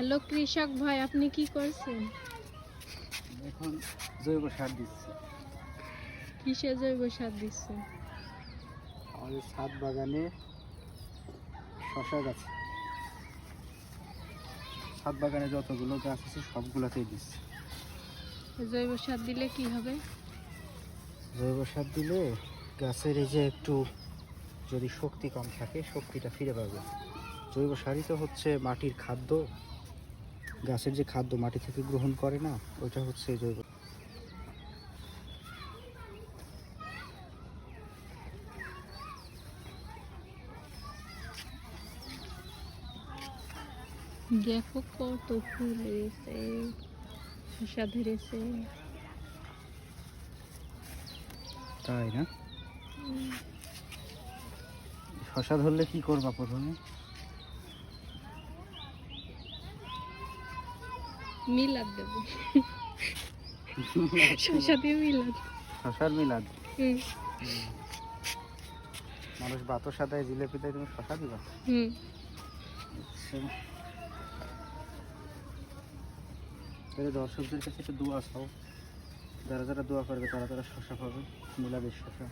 Hello কৃষক ভাই আপনি কি করছেন? এখন জৈব সার দিচ্ছি। কিসে জৈব সার দিচ্ছেন? আমাদের ছাদ বাগানে শশা গাছ। ছাদ বাগানে যতগুলো গাছ আছে সবগুলোতেই দিচ্ছি। জৈব সার দিলে কি হবে? জৈব সার দিলে গাছের এই যে একটু যদি শক্তি কম থাকে শক্তিটা ফিরে পাবে। জৈব সারই তো হচ্ছে মাটির খাদ্য। গাছের যে খাদ্য মাটি থেকে গ্রহণ করে না ওইটা হচ্ছে জৈব দেখো কত ফুল শসা ধরেছে তাই না? শশা ধরলে কি করবা প্রথমে? মিলাদ দেব। শসা দিয়ে মিলাদ। শশার মিলাদ? মানুষ বাতো সাদায় জিলেপি দেয় তুমি শশা দিবা? হুম। তাহলে দর্শকদের কাছে একটু দোয়া চাও। যারা যারা দোয়া করবে তারা তারা শশা পাবে। মিলাদের শশা।